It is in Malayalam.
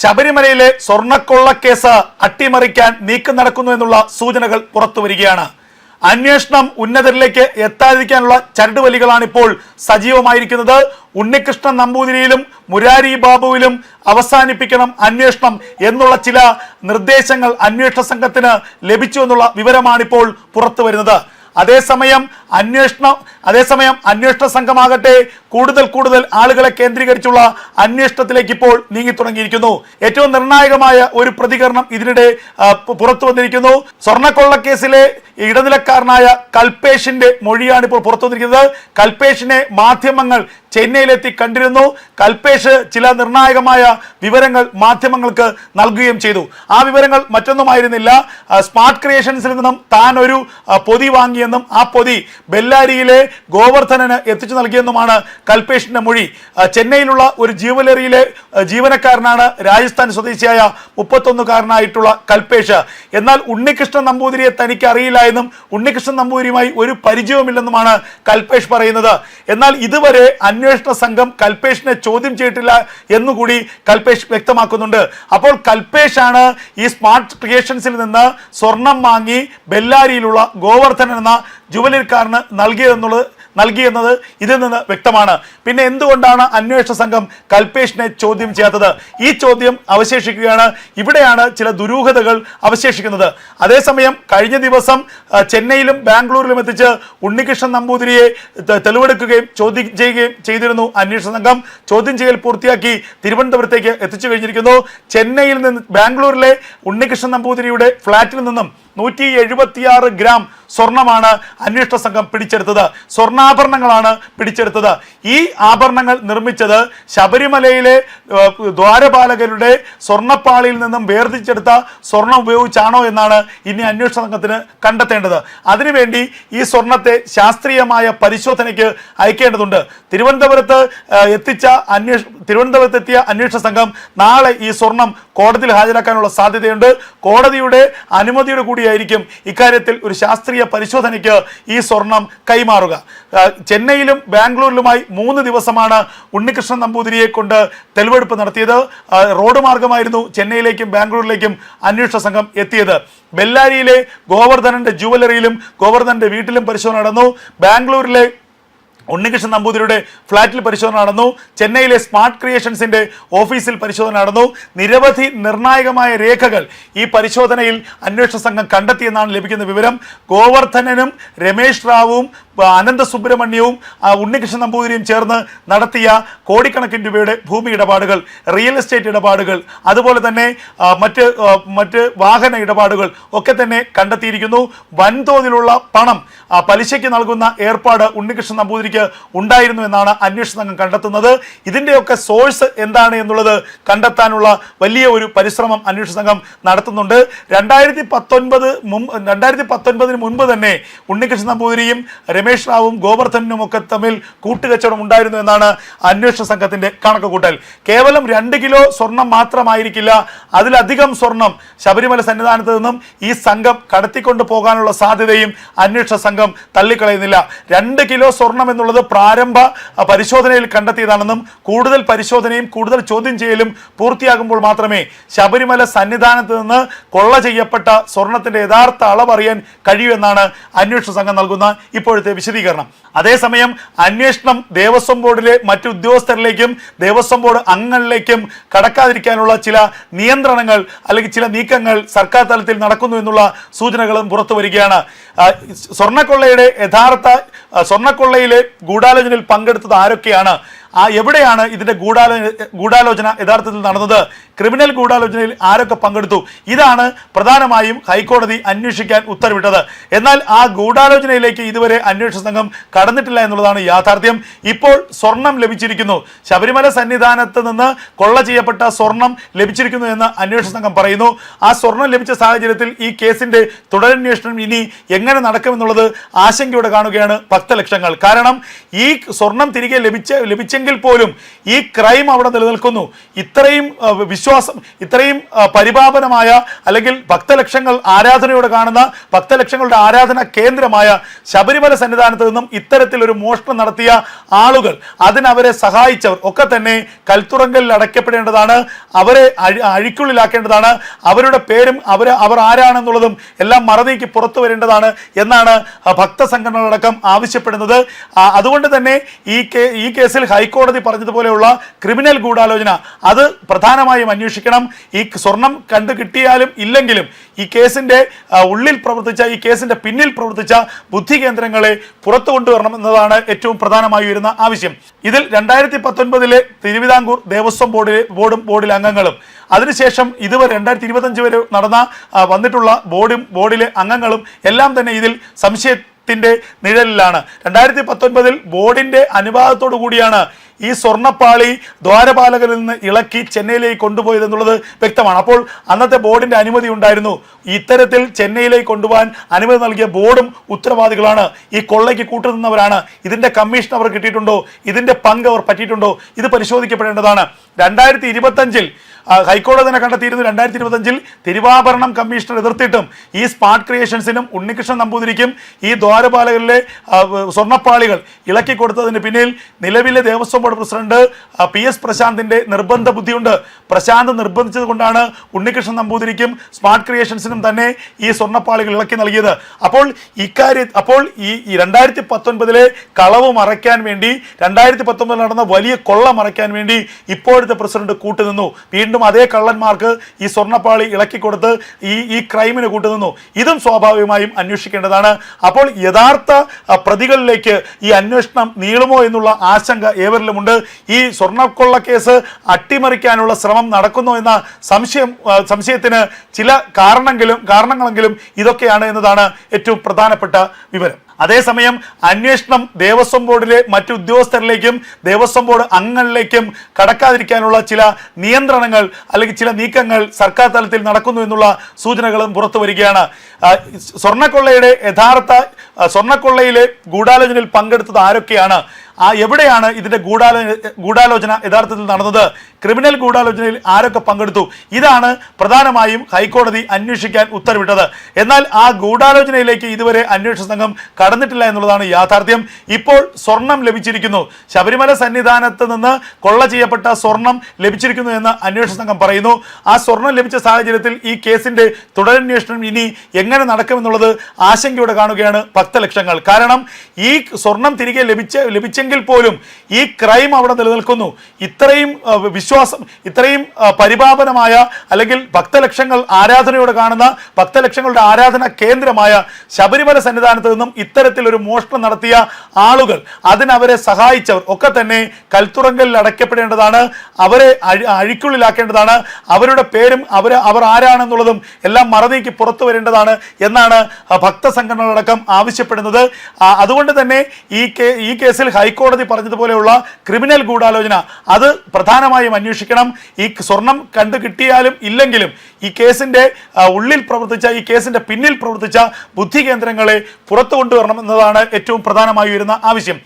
ശബരിമലയിലെ സ്വർണക്കൊള്ളക്കേസ് അട്ടിമറിക്കാൻ നീക്കം നടക്കുന്നു എന്നുള്ള സൂചനകൾ പുറത്തു വരികയാണ്. അന്വേഷണം ഉന്നതരിലേക്ക് എത്താതിരിക്കാനുള്ള ചരടുവലികളാണ് ഇപ്പോൾ സജീവമായിരിക്കുന്നത്. ഉണ്ണികൃഷ്ണൻ നമ്പൂതിരിയിലും മുരാരി ബാബുവിലും അവസാനിപ്പിക്കണം അന്വേഷണം എന്നുള്ള ചില നിർദ്ദേശങ്ങൾ അന്വേഷണ സംഘത്തിന് ലഭിച്ചു എന്നുള്ള വിവരമാണിപ്പോൾ പുറത്തു വരുന്നത്. അതേസമയം അന്വേഷണം അതേസമയം അന്വേഷണ സംഘമാകട്ടെ കൂടുതൽ കൂടുതൽ ആളുകളെ കേന്ദ്രീകരിച്ചുള്ള അന്വേഷണത്തിലേക്ക് ഇപ്പോൾ നീങ്ങി തുടങ്ങിയിരിക്കുന്നു. ഏറ്റവും നിർണായകമായ ഒരു പ്രതികരണം ഇതിനിടെ പുറത്തു വന്നിരിക്കുന്നു. സ്വർണക്കൊള്ളക്കേസിലെ ഇടനിലക്കാരനായ കൽപേഷിന്റെ മൊഴിയാണ് ഇപ്പോൾ പുറത്തു വന്നിരിക്കുന്നത്. കൽപേഷിനെ മാധ്യമങ്ങൾ ചെന്നൈയിലെത്തി കണ്ടിരുന്നു. കൽപേഷ് ചില നിർണായകമായ വിവരങ്ങൾ മാധ്യമങ്ങൾക്ക് നൽകുകയും ചെയ്തു. ആ വിവരങ്ങൾ മറ്റൊന്നുമായിരുന്നില്ല. സ്മാർട്ട് ക്രിയേഷൻസിൽ നിന്നും താൻ ഒരു പൊതി വാങ്ങിയെന്നും ആ പൊതി ബെല്ലാരിയിലെ ഗോവർദ്ധനന് എത്തിച്ചു നൽകിയെന്നുമാണ് കൽപേഷിന്റെ മൊഴി. ചെന്നൈയിലുള്ള ഒരു ജീവലറിയിലെ ആ, ജീവനക്കാരനാണ് രാജസ്ഥാൻ സ്വദേശിയായ മുപ്പത്തൊന്നുകാരനായിട്ടുള്ള കൽപേഷ്. എന്നാൽ ഉണ്ണികൃഷ്ണൻ നമ്പൂതിരിയെ തനിക്ക് അറിയില്ല എന്നും ഉണ്ണികൃഷ്ണൻ നമ്പൂതിരിയുമായി ഒരു പരിചയവുമില്ലെന്നുമാണ് കൽപേഷ് പറയുന്നത്. എന്നാൽ ഇതുവരെ അന്വേഷണ സംഘം കൽപേഷിനെ ചോദ്യം ചെയ്തിട്ടില്ല എന്നുകൂടി കൽപേഷ് വ്യക്തമാക്കുന്നുണ്ട്. അപ്പോൾ കൽപേഷാണ് ഈ സ്മാർട്ട് ക്രിയേഷൻസിൽ നിന്ന് സ്വർണം വാങ്ങി ബെല്ലാരിയിലുള്ള ഗോവർദ്ധൻ എന്ന ജുവലറിക്കാരന് നൽകിയതെന്നുള്ളത് നൽകിയെന്നത് ഇതിൽ നിന്ന് വ്യക്തമാണ്. പിന്നെ എന്തുകൊണ്ടാണ് അന്വേഷണ സംഘം കൽപേഷിനെ ചോദ്യം ചെയ്യാത്തത്? ഈ ചോദ്യം അവശേഷിക്കുകയാണ്. ഇവിടെയാണ് ചില ദുരൂഹതകൾ അവശേഷിക്കുന്നത്. അതേസമയം കഴിഞ്ഞ ദിവസം ചെന്നൈയിലും ബാംഗ്ലൂരിലും എത്തിച്ച് ഉണ്ണികൃഷ്ണൻ നമ്പൂതിരിയെ തെളിവെടുക്കുകയും ചോദ്യം ചെയ്യുകയും ചെയ്തിരുന്നു അന്വേഷണ സംഘം. ചോദ്യം ചെയ്യൽ പൂർത്തിയാക്കി തിരുവനന്തപുരത്തേക്ക് എത്തിച്ചു കഴിഞ്ഞിരിക്കുന്നു. ചെന്നൈയിൽ നിന്ന് ബാംഗ്ലൂരിലെ ഉണ്ണികൃഷ്ണൻ നമ്പൂതിരിയുടെ ഫ്ളാറ്റിൽ നിന്നും നൂറ്റി എഴുപത്തിയാറ് ഗ്രാം സ്വർണമാണ് അന്വേഷണ സംഘം പിടിച്ചെടുത്തത്. സ്വർണാഭരണങ്ങളാണ് പിടിച്ചെടുത്തത്. ഈ ആഭരണങ്ങൾ നിർമ്മിച്ചത് ശബരിമലയിലെ ദ്വാരപാലകരുടെ സ്വർണപ്പാളിയിൽ നിന്നും വേർതിരിച്ചെടുത്ത സ്വർണം ഉപയോഗിച്ചാണോ എന്നാണ് ഇനി അന്വേഷണ സംഘത്തിന് കണ്ടെത്തേണ്ടത്. അതിനുവേണ്ടി ഈ സ്വർണത്തെ ശാസ്ത്രീയമായ പരിശോധനയ്ക്ക് അയക്കേണ്ടതുണ്ട്. തിരുവനന്തപുരത്ത് എത്തിച്ച അന്വേഷ തിരുവനന്തപുരത്ത് എത്തിയ അന്വേഷണ സംഘം നാളെ ഈ സ്വർണം കോടതിയിൽ ഹാജരാക്കാനുള്ള സാധ്യതയുണ്ട്. കോടതിയുടെ അനുമതിയോട് കൂടിയായിരിക്കും ഇക്കാര്യത്തിൽ ഒരു ശാസ്ത്രീയ പരിശോധനയ്ക്ക് ഈ സ്വർണം കൈമാറുക. ചെന്നൈയിലും ബാംഗ്ലൂരിലുമായി മൂന്ന് ദിവസമാണ് ഉണ്ണികൃഷ്ണൻ നമ്പൂതിരിയെ കൊണ്ട് തെളിവെടുപ്പ് നടത്തിയത്. റോഡ് മാർഗമായിരുന്നു ചെന്നൈയിലേക്കും ബാംഗ്ലൂരിലേക്കും അന്വേഷണ സംഘം എത്തിയത്. ബെല്ലാരിയിലെ ഗോവർദ്ധനന്റെ ജുവലറിയിലും ഗോവർദ്ധനന്റെ വീട്ടിലും പരിശോധന നടന്നു. ബാംഗ്ലൂരിലെ ഉണ്ണികൃഷ്ണൻ നമ്പൂതിരിയുടെ ഫ്ളാറ്റിൽ പരിശോധന നടന്നു. ചെന്നൈയിലെ സ്മാർട്ട് ക്രിയേഷൻസിന്റെ ഓഫീസിൽ പരിശോധന നടന്നു. നിരവധി നിർണായകമായ രേഖകൾ ഈ പരിശോധനയിൽ അന്വേഷണ സംഘം കണ്ടെത്തിയെന്നാണ് ലഭിക്കുന്ന വിവരം. ഗോവർദ്ധനനും രമേശ് റാവുവും അനന്ത സുബ്രഹ്മണ്യവും ഉണ്ണികൃഷ്ണൻ നമ്പൂതിരിയും ചേർന്ന് നടത്തിയ കോടിക്കണക്കിന് രൂപയുടെ ഭൂമി ഇടപാടുകൾ റിയൽ എസ്റ്റേറ്റ് ഇടപാടുകൾ അതുപോലെ തന്നെ മറ്റ് മറ്റ് വാഹന ഇടപാടുകൾ ഒക്കെ തന്നെ കണ്ടെത്തിയിരിക്കുന്നു. വൻതോതിലുള്ള പണം പലിശയ്ക്ക് നൽകുന്ന ഏർപ്പാട് ഉണ്ണികൃഷ്ണൻ നമ്പൂതിരിക്ക് ഉണ്ടായിരുന്നു എന്നാണ് അന്വേഷണ സംഘം കണ്ടെത്തുന്നത്. ഇതിന്റെയൊക്കെ സോഴ്സ് എന്താണ് എന്നുള്ളത് കണ്ടെത്താനുള്ള വലിയ ഒരു പരിശ്രമം അന്വേഷണ സംഘം നടത്തുന്നുണ്ട്. രണ്ടായിരത്തി പത്തൊൻപത് മുമ്പ് രണ്ടായിരത്തി പത്തൊൻപതിന് മുൻപ് തന്നെ ഉണ്ണികൃഷ്ണൻ നമ്പൂതിരിയും റാവും ഗോവർദ്ധനും ഒക്കെ തമ്മിൽ കൂട്ടുകച്ചവടം ഉണ്ടായിരുന്നു എന്നാണ് അന്വേഷണ സംഘത്തിന്റെ കണക്ക് കൂട്ടൽ കേവലം രണ്ട് കിലോ സ്വർണം മാത്രമായിരിക്കില്ല അതിലധികം സ്വർണം ശബരിമല സന്നിധാനത്ത് നിന്നും ഈ സംഘം കടത്തിക്കൊണ്ടു പോകാനുള്ള സാധ്യതയും അന്വേഷണ സംഘം തള്ളിക്കളയുന്നില്ല. രണ്ട് കിലോ സ്വർണം എന്നുള്ളത് പ്രാരംഭ പരിശോധനയിൽ കണ്ടെത്തിയതാണെന്നും കൂടുതൽ പരിശോധനയും കൂടുതൽ ചോദ്യം ചെയ്യലും പൂർത്തിയാകുമ്പോൾ മാത്രമേ ശബരിമല സന്നിധാനത്ത് നിന്ന് കൊള്ള ചെയ്യപ്പെട്ട സ്വർണത്തിന്റെ യഥാർത്ഥ അളവ് അറിയാൻ കഴിയൂ എന്നാണ് അന്വേഷണ സംഘം നൽകുന്ന ഇപ്പോഴത്തെ വിശദീകരണം. അതേസമയം അന്വേഷണം ദേവസ്വം ബോർഡിലെ മറ്റു ഉദ്യോഗസ്ഥരിലേക്കും ദേവസ്വം ബോർഡ് അംഗങ്ങളിലേക്കും കടക്കാതിരിക്കാനുള്ള ചില നിയന്ത്രണങ്ങൾ അല്ലെങ്കിൽ ചില നീക്കങ്ങൾ സർക്കാർ തലത്തിൽ നടക്കുന്നു എന്നുള്ള സൂചനകളും പുറത്തു വരികയാണ്. സ്വർണക്കൊള്ളയുടെ യഥാർത്ഥ സ്വർണക്കൊള്ളയിലെ ഗൂഢാലോചനയിൽ പങ്കെടുത്തത് ആരൊക്കെയാണ്? ആ എവിടെയാണ് ഇതിന്റെ ഗൂഢാലോ ഗൂഢാലോചന യഥാർത്ഥത്തിൽ നടന്നത്? ക്രിമിനൽ ഗൂഢാലോചനയിൽ ആരൊക്കെ പങ്കെടുത്തു? ഇതാണ് പ്രധാനമായും ഹൈക്കോടതി അന്വേഷിക്കാൻ ഉത്തരവിട്ടത്. എന്നാൽ ആ ഗൂഢാലോചനയിലേക്ക് ഇതുവരെ അന്വേഷണ സംഘം കടന്നിട്ടില്ല എന്നുള്ളതാണ് യാഥാർത്ഥ്യം. ഇപ്പോൾ സ്വർണം ലഭിച്ചിരിക്കുന്നു. ശബരിമല സന്നിധാനത്ത് നിന്ന് കൊള്ള ചെയ്യപ്പെട്ട സ്വർണം ലഭിച്ചിരിക്കുന്നു എന്ന് അന്വേഷണ സംഘം പറയുന്നു. ആ സ്വർണം ലഭിച്ച സാഹചര്യത്തിൽ ഈ കേസിന്റെ തുടരന്വേഷണം ഇനി എങ്ങനെ നടക്കുമെന്നുള്ളത് ആശങ്കയോടെ കാണുകയാണ് ഭക്തലക്ഷങ്ങൾ. കാരണം ഈ സ്വർണം തിരികെ ലഭിച്ച ലഭിച്ചെങ്കിൽ ലഭിച്ചെങ്കിൽ പോലും ഈ ക്രൈം അവിടെ നിലനിൽക്കുന്നു. ഇത്രയും വിശ്വാസം ഇത്രയും പരിപാപനമായ അല്ലെങ്കിൽ ഭക്തലക്ഷങ്ങൾ ആരാധനയോടെ കാണുന്ന ഭക്തലക്ഷങ്ങളുടെ ആരാധന കേന്ദ്രമായ ശബരിമല സന്നിധാനത്ത് നിന്നും ഇത്തരത്തിലൊരു മോഷണം നടത്തിയ ആളുകൾ അതിനവരെ സഹായിച്ചവർ ഒക്കെ തന്നെ കൽത്തുറങ്കലിൽ അടയ്ക്കപ്പെടേണ്ടതാണ്. അവരെ അഴി അഴിക്കുള്ളിലാക്കേണ്ടതാണ്. അവരുടെ പേരും അവർ അവർ ആരാണെന്നുള്ളതും എല്ലാം മറനീക്കി പുറത്തു വരേണ്ടതാണ് എന്നാണ് ഭക്തസംഘടനകളടക്കം ആവശ്യപ്പെടുന്നത്. അതുകൊണ്ട് തന്നെ ഈ ഈ കേസിൽ ഹൈക്കോടതി പറഞ്ഞതുപോലെയുള്ള ക്രിമിനൽ ഗൂഢാലോചന അത് പ്രധാനമായും അന്വേഷിക്കണം. ഈ സ്വർണം കണ്ടു കിട്ടിയാലും ഇല്ലെങ്കിലും ഈ കേസിന്റെ ഉള്ളിൽ പ്രവർത്തിച്ച ഈ കേസിന്റെ പിന്നിൽ പ്രവർത്തിച്ച ബുദ്ധി കേന്ദ്രങ്ങളെ പുറത്തു കൊണ്ടുവരണം എന്നതാണ് ഏറ്റവും പ്രധാനമായി വരുന്ന ആവശ്യം. ഇതിൽ രണ്ടായിരത്തി പത്തൊൻപതിലെ തിരുവിതാംകൂർ ദേവസ്വം ബോർഡിലെ ബോർഡും ബോർഡിലെ അംഗങ്ങളും അതിനുശേഷം ഇതുവരെ രണ്ടായിരത്തി ഇരുപത്തഞ്ച് വരെ നടന്ന വന്നിട്ടുള്ള ബോർഡും ബോർഡിലെ അംഗങ്ങളും എല്ലാം തന്നെ ഇതിൽ സംശയത്തിന്റെ നിഴലിലാണ്. രണ്ടായിരത്തി പത്തൊൻപതിൽ ബോർഡിന്റെ അനുവാദത്തോടു കൂടിയാണ് ഈ സ്വർണപ്പാളി ദ്വാരപാലകരിൽ നിന്ന് ഇളക്കി ചെന്നൈയിലേക്ക് കൊണ്ടുപോയത് എന്നുള്ളത് വ്യക്തമാണ്. അപ്പോൾ അന്നത്തെ ബോർഡിന്റെ അനുമതി ഉണ്ടായിരുന്നു. ഇത്തരത്തിൽ ചെന്നൈയിലേക്ക് കൊണ്ടുപോകാൻ അനുമതി നൽകിയ ബോർഡും ഉത്തരവാദികളാണ്. ഈ കൊള്ളയ്ക്ക് കൂട്ടുനിന്നവരാണ് ഇതിന്റെ കമ്മീഷൻ അവർ കിട്ടിയിട്ടുണ്ടോ? ഇതിന്റെ പങ്ക് അവർ പറ്റിയിട്ടുണ്ടോ? ഇത് പരിശോധിക്കപ്പെടേണ്ടതാണ്. രണ്ടായിരത്തി ഇരുപത്തഞ്ചിൽ ഹൈക്കോടതി തന്നെ കണ്ടെത്തിയിരുന്നു. രണ്ടായിരത്തി ഇരുപത്തഞ്ചിൽ തിരുവാഭരണം കമ്മീഷണർ എതിർത്തിട്ടും ഈ സ്പാട്ട് ക്രിയേഷൻസിനും ഉണ്ണികൃഷ്ണൻ നമ്പൂതിരിക്കും ഈ ദ്വാരപാലകരിലെ സ്വർണപ്പാളികൾ ഇളക്കി കൊടുത്തതിന് പിന്നിൽ നിലവിലെ Devaswom board president P S പ്രശാന്തിന്റെ നിർബന്ധ ബുദ്ധിയുണ്ട്. പ്രശാന്ത് നിർബന്ധിച്ചത് കൊണ്ടാണ് ഉണ്ണികൃഷ്ണൻ നമ്പൂതിരിക്കും സ്മാർട്ട് ക്രിയേഷൻസിനും തന്നെ ഈ സ്വർണപ്പാളികൾ ഇളക്കി നൽകിയത്. അപ്പോൾ ഇക്കാര്യ അപ്പോൾ ഈ രണ്ടായിരത്തി പത്തൊൻപതിലെ കളവ് മറയ്ക്കാൻ വേണ്ടി രണ്ടായിരത്തി പത്തൊമ്പതിൽ നടന്ന വലിയ കൊള്ള മറയ്ക്കാൻ വേണ്ടി ഇപ്പോഴത്തെ പ്രസിഡന്റ് കൂട്ടുനിന്നു. വീണ്ടും അതേ കള്ളന്മാർക്ക് ഈ സ്വർണപ്പാളി ഇളക്കി കൊടുത്ത് ഈ ഈ ക്രൈമിന് കൂട്ടുനിന്നു. ഇതും സ്വാഭാവികമായും അന്വേഷിക്കേണ്ടതാണ്. അപ്പോൾ യഥാർത്ഥ പ്രതികളിലേക്ക് ഈ അന്വേഷണം നീളുമോ എന്നുള്ള ആശങ്ക ഏവരിലുമുണ്ട് ഈ സ്വർണക്കൊള്ള കേസ് അട്ടിമറിക്കാനുള്ള ശ്രമം നടക്കുന്നു എന്ന സംശയം സംശയത്തിന് ചില കാരണങ്ങളും കാരണങ്ങളെങ്കിലും ഇതൊക്കെയാണ് എന്നതാണ് ഏറ്റവും പ്രധാനപ്പെട്ട വിവരം. അതേസമയം അന്വേഷണം ദേവസ്വം ബോർഡിലെ മറ്റു ഉദ്യോഗസ്ഥരിലേക്കും ദേവസ്വം ബോർഡ് അംഗങ്ങളിലേക്കും കടക്കാതിരിക്കാനുള്ള ചില നിയന്ത്രണങ്ങൾ അല്ലെങ്കിൽ ചില നീക്കങ്ങൾ സർക്കാർ തലത്തിൽ നടക്കുന്നു എന്നുള്ള സൂചനകളും പുറത്തു വരികയാണ്. സ്വർണക്കൊള്ളയുടെ യഥാർത്ഥ സ്വർണക്കൊള്ളയിലെ ഗൂഢാലോചനയിൽ പങ്കെടുത്തത് ആരൊക്കെയാണ്? ആ എവിടെയാണ് ഇതിന്റെ ഗൂഢാലോ ഗൂഢാലോചന യഥാർത്ഥത്തിൽ നടന്നത്? ക്രിമിനൽ ഗൂഢാലോചനയിൽ ആരൊക്കെ പങ്കെടുത്തു? ഇതാണ് പ്രധാനമായും ഹൈക്കോടതി അന്വേഷിക്കാൻ ഉത്തരവിട്ടത്. എന്നാൽ ആ ഗൂഢാലോചനയിലേക്ക് ഇതുവരെ അന്വേഷണ സംഘം കടന്നിട്ടില്ല എന്നുള്ളതാണ് യാഥാർത്ഥ്യം. ഇപ്പോൾ സ്വർണം ലഭിച്ചിരിക്കുന്നു. ശബരിമല സന്നിധാനത്ത് നിന്ന് കൊള്ള ചെയ്യപ്പെട്ട സ്വർണം ലഭിച്ചിരിക്കുന്നു എന്ന് അന്വേഷണ സംഘം പറയുന്നു. ആ സ്വർണം ലഭിച്ച സാഹചര്യത്തിൽ ഈ കേസിന്റെ തുടരന്വേഷണം ഇനി എങ്ങനെ നടക്കുമെന്നുള്ളത് ആശങ്കയോടെ കാണുകയാണ് ഭക്തലക്ഷങ്ങൾ. കാരണം ഈ സ്വർണം തിരികെ ലഭിച്ച ലഭിച്ച ലഭിച്ചെങ്കിൽ പോലും ഈ ക്രൈം അവിടെ നിലനിൽക്കുന്നു. ഇത്രയും വിശ്വാസം ഇത്രയും പരിപാപനമായ അല്ലെങ്കിൽ ഭക്തലക്ഷങ്ങൾ ആരാധനയോടെ കാണുന്ന ഭക്തലക്ഷങ്ങളുടെ ആരാധന കേന്ദ്രമായ ശബരിമല സന്നിധാനത്ത് നിന്നും ഇത്തരത്തിലൊരു മോഷണം നടത്തിയ ആളുകൾ അതിനവരെ സഹായിച്ചവർ ഒക്കെ തന്നെ കൽത്തുറങ്കലിൽ അടയ്ക്കപ്പെടേണ്ടതാണ്. അവരെ അഴിക്കുള്ളിലാക്കേണ്ടതാണ്. അവരുടെ പേരും അവർ അവർ ആരാണെന്നുള്ളതും എല്ലാം മറനീക്കി പുറത്തു വരേണ്ടതാണ് എന്നാണ് ഭക്തസംഘടനകളടക്കം ആവശ്യപ്പെടുന്നത്. അതുകൊണ്ട് തന്നെ ഈ ഈ കേസിൽ ഹൈക്കോടതി പറഞ്ഞതുപോലെയുള്ള ക്രിമിനൽ ഗൂഢാലോചന അത് പ്രധാനമായും അന്വേഷിക്കണം. ഈ സ്വർണം കണ്ടു കിട്ടിയാലും ഇല്ലെങ്കിലും ഈ കേസിന്റെ ഉള്ളിൽ പ്രവർത്തിച്ച ഈ കേസിന്റെ പിന്നിൽ പ്രവർത്തിച്ച ബുദ്ധി കേന്ദ്രങ്ങളെ പുറത്തു കൊണ്ടുവരണം എന്നതാണ് ഏറ്റവും പ്രധാനമായി വരുന്ന ആവശ്യം.